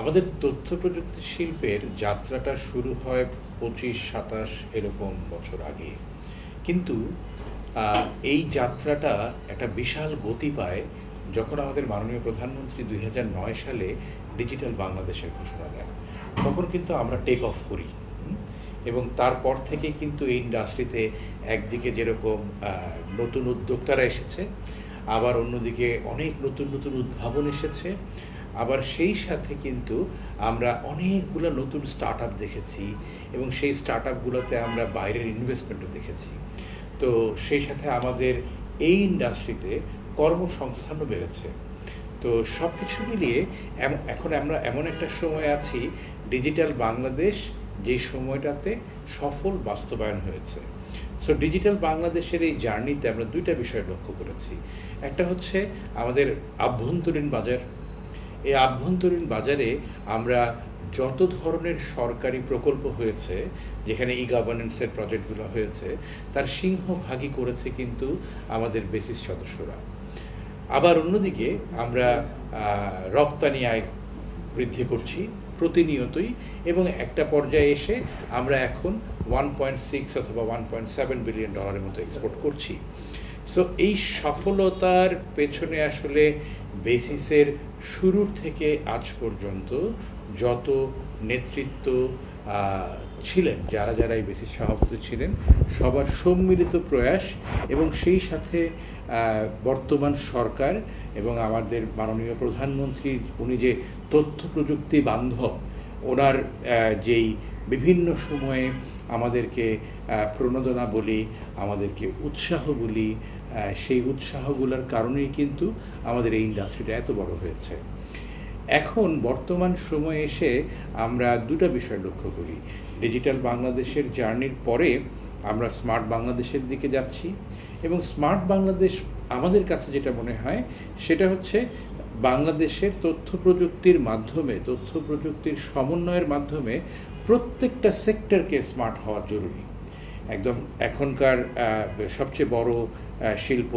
আমাদের তথ্য প্রযুক্তি শিল্পের যাত্রাটা শুরু হয় পঁচিশ, সাতাশ এরকম বছর আগে। কিন্তু এই যাত্রাটা একটা বিশাল গতি পায় যখন আমাদের মাননীয় প্রধানমন্ত্রী দুই নয় সালে ডিজিটাল বাংলাদেশের ঘোষণা দেন। তখন কিন্তু আমরা টেক অফ করি এবং তারপর থেকে কিন্তু এই ইন্ডাস্ট্রিতে একদিকে যেরকম নতুন উদ্যোক্তারা এসেছে, আবার অন্যদিকে অনেক নতুন নতুন উদ্ভাবন এসেছে। আবার সেই সাথে কিন্তু আমরা অনেকগুলো নতুন স্টার্ট দেখেছি এবং সেই স্টার্ট আপগুলোতে আমরা বাইরের ইনভেস্টমেন্টও দেখেছি। তো সেই সাথে আমাদের এই ইন্ডাস্ট্রিতে কর্মসংস্থানও বেড়েছে। তো সব কিছু মিলিয়ে এখন আমরা এমন একটা সময় আছি ডিজিটাল বাংলাদেশ যে সময়টাতে সফল বাস্তবায়ন হয়েছে। সো ডিজিটাল বাংলাদেশের এই জার্নিতে আমরা দুইটা বিষয় লক্ষ্য করেছি। একটা হচ্ছে আমাদের আভ্যন্তরীণ বাজার। এই আভ্যন্তরীণ বাজারে আমরা যত ধরনের সরকারি প্রকল্প হয়েছে, যেখানে ই গভর্নেন্সের প্রজেক্টগুলো হয়েছে, তার সিংহভাগই করেছে কিন্তু আমাদের বেসিস সদস্যরা। আবার অন্যদিকে আমরা রপ্তানি আয় বৃদ্ধি করছি। প্রতিনিয়তই এবং একটা পর্যায়ে এসে আমরা এখন ওয়ান পয়েন্ট সিক্স অথবা ওয়ান পয়েন্ট সেভেন বিলিয়ন ডলারের মতো এক্সপোর্ট করছি। সো এই সফলতার পেছনে আসলে বেসিসের শুরুর থেকে আজ পর্যন্ত যত নেতৃত্ব ছিলেন, যারা যারা এই বেসিস সভাপতি ছিলেন, সবার সম্মিলিত প্রয়াস এবং সেই সাথে বর্তমান সরকার এবং আমাদের মাননীয় প্রধানমন্ত্রী, উনি যে তথ্য প্রযুক্তি বান্ধব, ওনার যেই বিভিন্ন সময়ে আমাদেরকে প্রণোদনা বলি, আমাদেরকে উৎসাহ বলি সেই উৎসাহগুলোর কারণেই কিন্তু আমাদের এই ইন্ডাস্ট্রিটা এত বড় হয়েছে। এখন বর্তমান সময়ে এসে আমরা দুটা বিষয় লক্ষ্য করি। ডিজিটাল বাংলাদেশের জার্নির পরে আমরা স্মার্ট বাংলাদেশের দিকে যাচ্ছি এবং স্মার্ট বাংলাদেশ আমাদের কাছে যেটা মনে হয় সেটা হচ্ছে বাংলাদেশের তথ্য প্রযুক্তির মাধ্যমে, তথ্য প্রযুক্তির সমন্বয়ের মাধ্যমে প্রত্যেকটা সেক্টরকে স্মার্ট হওয়া জরুরি। একদম এখনকার সবচেয়ে বড় শিল্প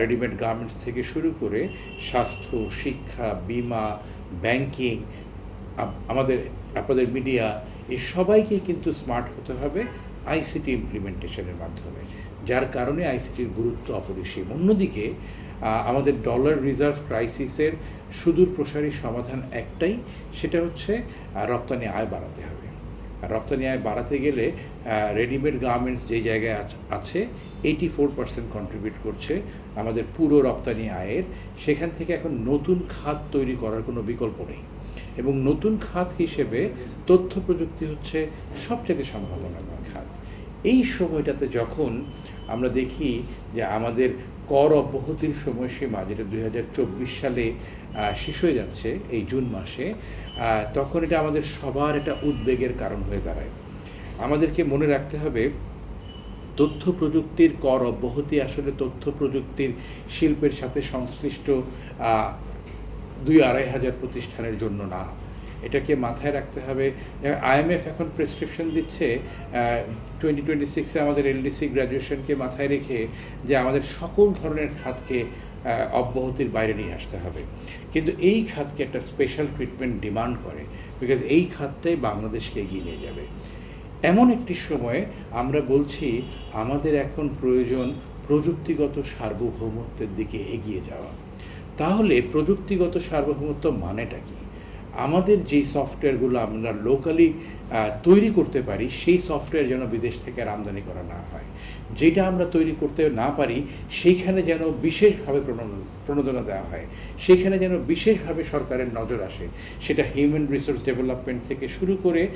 রেডিমেড গার্মেন্টস থেকে শুরু করে স্বাস্থ্য, শিক্ষা, বিমা ব্যাংকিং আমাদের, আপনাদের মিডিয়া এই সবাইকে কিন্তু স্মার্ট হতে হবে আইসিটি ইমপ্লিমেন্টেশনের মাধ্যমে। যার কারণে আইসিটির গুরুত্ব অপরিসীম। অন্যদিকে আমাদের ডলার রিজার্ভ ক্রাইসিসের সুদূর প্রসারী সমাধান একটাই, সেটা হচ্ছে রপ্তানি আয় বাড়াতে হবে। রপ্তানি আয় বাড়াতে গেলে রেডিমেড গার্মেন্টস যে জায়গায় আছ- এইটি ফোর পার্সেন্ট কন্ট্রিবিউট করছে আমাদের পুরো রপ্তানি আয়ের। সেখান থেকে এখন নতুন খাত তৈরি করার কোনো বিকল্প নেই। এবং নতুন খাত হিসেবে তথ্য প্রযুক্তি হচ্ছে সবচেয়ে সম্ভাবনাময় খাত। এই সময়টাতে যখন আমরা দেখি যে আমাদের কর অব্যাহতির সময়সীমা যেটা দুই হাজার চব্বিশ সালে শেষ হয়ে যাচ্ছে এই জুন মাসে তখন এটা আমাদের সবার একটা উদ্বেগের কারণ হয়ে দাঁড়ায়। আমাদেরকে মনে রাখতে হবে, তথ্য প্রযুক্তির কর অব্যাহতি আসলে তথ্য প্রযুক্তির শিল্পের সাথে সংশ্লিষ্ট দুই আড়াই হাজার প্রতিষ্ঠানের জন্য না। এটাকে মাথায় রাখতে হবে। আইএমএফ এখন প্রেসক্রিপশন দিচ্ছে টোয়েন্টি টোয়েন্টি সিক্সে আমাদের এলডিসি গ্র্যাজুয়েশনকে মাথায় রেখে যে আমাদের সকল ধরনের খাতকে অব্যাহতির বাইরে নিয়ে আসতে হবে। কিন্তু এই খাতকে একটা স্পেশাল ট্রিটমেন্ট ডিমান্ড করে বিকজ এই খাতটাই বাংলাদেশকে এগিয়ে নিয়ে যাবে। এমন একটি সময়ে আমরা বলছি, আমাদের এখন প্রয়োজন প্রযুক্তিগত সার্বভৌমত্বের দিকে এগিয়ে যাওয়া। তাহলে প্রযুক্তিগত সার্বভৌমত্ব মানেটা কি? আমাদের যেই সফটওয়্যারগুলো আমরা লোকালি তৈরি করতে পারি, সেই সফটওয়্যার যেন বিদেশ থেকে আর আমদানি করা না হয়। যেটা আমরা তৈরি করতে না পারি, সেইখানে যেন বিশেষভাবে প্রণোদনা দেওয়া হয়। সেখানে যেন বিশেষভাবে সরকারের নজর আসে। সেটা হিউম্যান রিসোর্স ডেভেলপমেন্ট থেকে শুরু করে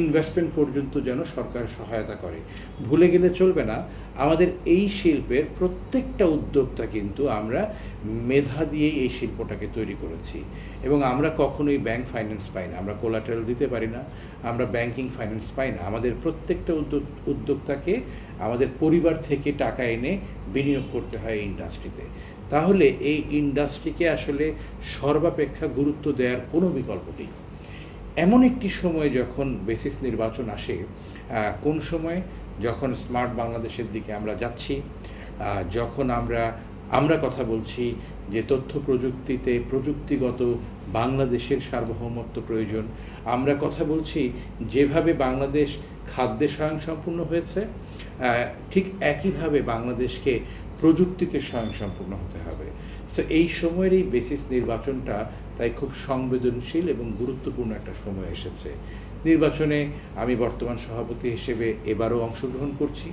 ইনভেস্টমেন্ট পর্যন্ত যেন সরকার সহায়তা করে। ভুলে গেলে চলবে না, আমাদের এই শিল্পের প্রত্যেকটা উদ্যোক্তা কিন্তু আমরা মেধা দিয়ে এই শিল্পটাকে তৈরি করেছি। এবং আমরা কখনোই ব্যাংক ফাইন্যান্স পাই না, আমরা কোলাটারাল দিতে পারি না, আমরা ব্যাংকিং ফাইন্যান্স পাই না। আমাদের প্রত্যেকটা উদ্যোক্তাকে আমাদের পরিবার থেকে টাকা এনে বিনিয়োগ করতে হয় এই ইন্ডাস্ট্রিতে তাহলে এই ইন্ডাস্ট্রিকে আসলে সর্বাপেক্ষা গুরুত্ব দেওয়ার কোনো বিকল্প নেই। এমন একটি সময় যখন বেসিস নির্বাচন আসে কোন সময়? যখন স্মার্ট বাংলাদেশের দিকে আমরা যাচ্ছি যখন আমরা আমরা কথা বলছি যে তথ্য প্রযুক্তিতে প্রযুক্তিগত বাংলাদেশের সার্বভৌমত্ব প্রয়োজন। আমরা কথা বলছি যেভাবে বাংলাদেশ খাদ্যে স্বয়ংসম্পূর্ণ হয়েছে ঠিক একইভাবে বাংলাদেশকে প্রযুক্তিতে স্বয়ংসম্পূর্ণ হতে হবে। সো এই সময়ের এই বেসিস নির্বাচনটা তাই খুব সংবেদনশীল এবং গুরুত্বপূর্ণ একটা সময় এসেছে। নির্বাচনে আমি বর্তমান সভাপতি হিসেবে এবারও অংশগ্রহণ করছি।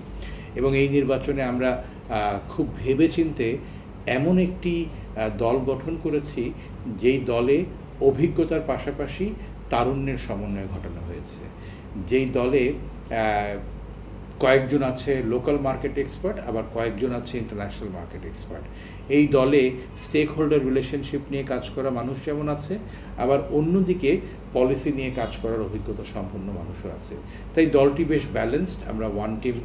এবং এই নির্বাচনে আমরা খুব ভেবেচিন্তে এমন একটি দল গঠন করেছি, যেই দলে অভিজ্ঞতার পাশাপাশি তারুণ্যের সমন্বয় ঘটানো হয়েছে। যেই দলে কয়েকজন আছে লোকাল মার্কেট এক্সপার্ট আবার কয়েকজন আছে ইন্টারন্যাশনাল মার্কেট এক্সপার্ট এই দলে স্টেক হোল্ডার রিলেশনশিপ নিয়ে কাজ করা মানুষ যেমন আছে, আবার অন্যদিকে পলিসি নিয়ে কাজ করার অভিজ্ঞতা সম্পন্ন মানুষও আছে। তাই দলটি বেশ ব্যালেন্সড আমরা ওয়ান টিম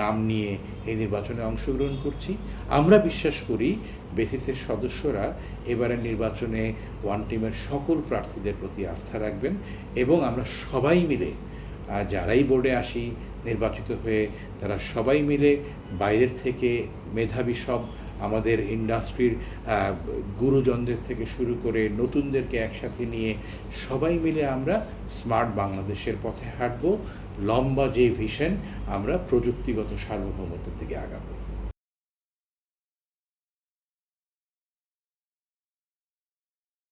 নাম নিয়ে এই নির্বাচনে অংশগ্রহণ করছি। আমরা বিশ্বাস করি বেসিসের সদস্যরা এবারের নির্বাচনে ওয়ান টিমের সকল প্রার্থীদের প্রতি আস্থা রাখবেন এবং আমরা সবাই মিলে যারাই বোর্ডে আসি, নির্বাচিত হয়ে তারা সবাই মিলে বাইরের থেকে মেধাবী সব আমাদের ইন্ডাস্ট্রির গুরুজনদের থেকে শুরু করে নতুনদেরকে একসাথে নিয়ে সবাই মিলে আমরা স্মার্ট বাংলাদেশের পথে হাঁটব। লম্বা যে ভিশন আমরা প্রযুক্তিগত সার্বভৌমত্বের দিকে আগাবো।